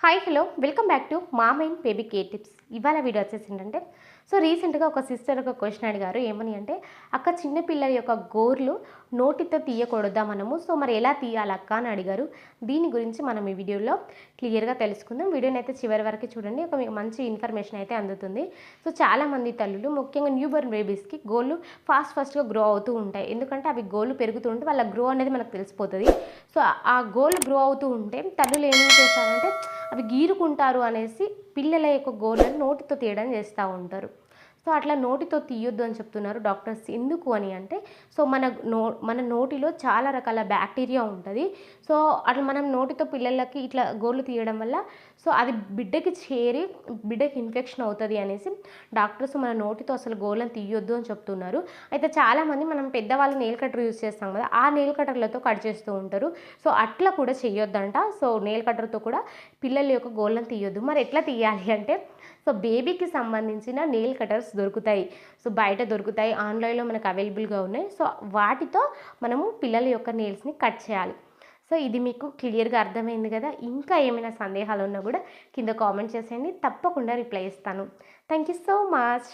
Hi hello welcome back to మా mind baby కే tips ఇవాళ వీడియో వచ్చేసి ఏంటంటే సో రీసెంట్గా ఒక సిస్టర్ ఒక క్వశ్చన్ అడిగారు. ఏమని అంటే అక్క చిన్నపిల్లల యొక్క గోర్లు నోటితో తీయకూడదా మనము? సో మరి ఎలా తీయాలి అక్క? అని అడిగారు. దీని గురించి మనం ఈ వీడియోలో క్లియర్గా తెలుసుకుందాం. వీడియోని అయితే చివరి వరకు చూడండి. ఒక మీకు మంచి ఇన్ఫర్మేషన్ అయితే అందుతుంది. సో చాలామంది తల్లులు ముఖ్యంగా న్యూ బోర్న్ బేబీస్కి గోళ్ళు ఫాస్ట్ ఫాస్ట్గా గ్రో అవుతూ ఉంటాయి. ఎందుకంటే అవి గోళ్ళు పెరుగుతూ ఉంటే వాళ్ళ గ్రో అనేది మనకు తెలిసిపోతుంది. సో ఆ గోల్ గ్రో అవుతూ ఉంటే తల్లులు ఏం చేస్తారంటే అవి గీరుకుంటారు అనేసి పిల్లల యొక్క గోళ్ళని నోటితో తీయడం చేస్తూ ఉంటారు. సో అట్లా నోటితో తీయొద్దు అని చెప్తున్నారు డాక్టర్స్. ఎందుకు అని అంటే సో మన నో మన నోటిలో చాలా రకాల బ్యాక్టీరియా ఉంటుంది. సో అట్లా మనం నోటితో పిల్లలకి ఇట్లా గోళ్ళు తీయడం వల్ల సో అది బిడ్డకి చేరి బిడ్డకి ఇన్ఫెక్షన్ అవుతుంది అనేసి డాక్టర్స్ మన నోటితో అసలు గోళ్ళని తీయొద్దు అని చెప్తున్నారు. అయితే చాలామంది మనం పెద్దవాళ్ళు నెయిల్ కటర్ యూజ్ చేస్తాం కదా ఆ నెయిల్ కటర్లతో కట్ చేస్తూ ఉంటారు. సో అట్లా కూడా చేయొద్దంట. సో నెయిల్ కటర్తో కూడా పిల్లల యొక్క గోళ్ళని తీయొద్దు. మరి ఎట్లా తీయాలి అంటే సో బేబీకి సంబంధించిన నెయిల్ కటర్స్ దొరుకుతాయి. సో బయట దొరుకుతాయి ఆన్లైన్లో మనకు అవైలబుల్గా ఉన్నాయి. సో వాటితో మనము పిల్లల యొక్క నెయిల్స్ని కట్ చేయాలి. సో ఇది మీకు క్లియర్గా అర్థమైంది కదా? ఇంకా ఏమైనా సందేహాలు ఉన్నా కూడా కింద కామెంట్ చేసేయండి. తప్పకుండా రిప్లై ఇస్తాను. Thank you so much.